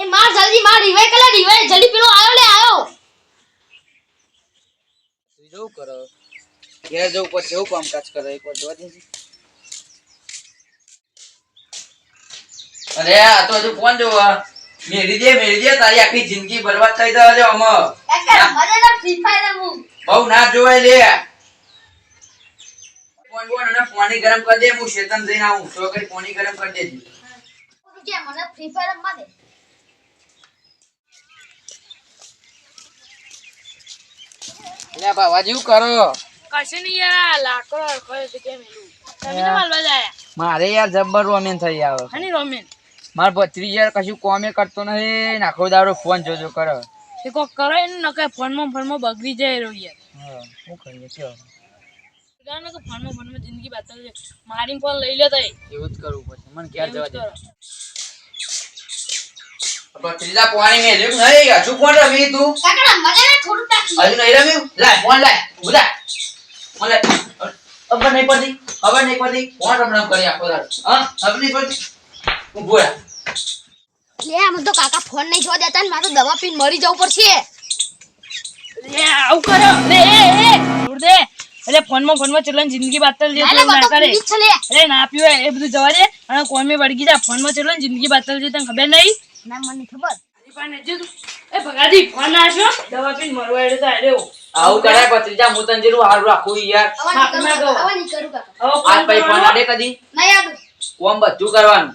એ માર જલ્દી માર રિવાઈ કલે રિવાઈ જલ્દી પેલો આયો લે આયો. તું જવું કરો. ઘેર જવું પછી એવું કામકાજ કરે એક વાર જોવા દેજે. અરે આ તો હજુ ફોન જોવા. મેરી દે મેરી દે તારી આખી જિંદગી બરબાદ થઈ જવા જો અમ મને ના ફ્રી ફાયર રમું બહુ ના જોવાય લે. ફોન બોન અને પાણી ગરમ કરી દે હું શેતન જઈને આવું. તો કરી પાણી ગરમ કરી દેજે. કે મને ફ્રી ફાયર રમવા દે? એટલે બાબા જેવું કરો? કશું નહીં યાર લાકડો હરખો છે કેમ તમે તો માલવા જાય મારે યાર જબ્બર રોમેન થઈ આવે હની રોમેન? માર ભત્રી યાર કશું કોમે કરતો નથી. નાખો દાડો ફોન જોજો કરો. એ કોક કરો એને નકે ફોનમાં ફોનમાં બગડી જાય રહ્યો યાર. હા શું કરીએ કે ફોનમાં ફોનમાં જિંદગી બાતલ છે મારી ફોન લઈ લે તઈ એવું જ કરવું પડશે. મને ઘેર જવા દે કરો. ભત્રીજા પાણી મેલ્યું નહીં હજુ ફોન રમી તું. કાકા મને ના થોડું તાકી હજુ નહીં રમ્યું લાય ફોન લાય. ઊભા ફોન લાય. ખબર નહીં પડતી? ખબર નહીં પડતી? ફોન રમ રમ કરી આખો દાડો. હા? ખબર નહીં પડતી? હું રહે લે આમ તો કાકા ફોન નહીં જોવા દેતા ને મારે દવા પીને મરી જવું પડશે. લે આવું કરો. લે એ એ છોડ દે. એટલે ફોનમાં ફોનમાં ચેટલાની જિંદગી બાતલ જે અરે તું ના પીવાય એ બધું જવા દે. અને કોમે વળગી જા ફોનમાં ચેટલાની જિંદગી બાતલ જે તને ખબર નહીં? ના મને ખબર? હજુ તું- એ ભગાજી ફોન નાશો દવા પીને મરવા તો આર્યો આવું કરાય ભત્રીજા હું તને હારું રાખું યાર. કરું કાકા, હવે પછી ફોન આડે કદી? નહીં આવું કોમ બધું કરવાનું.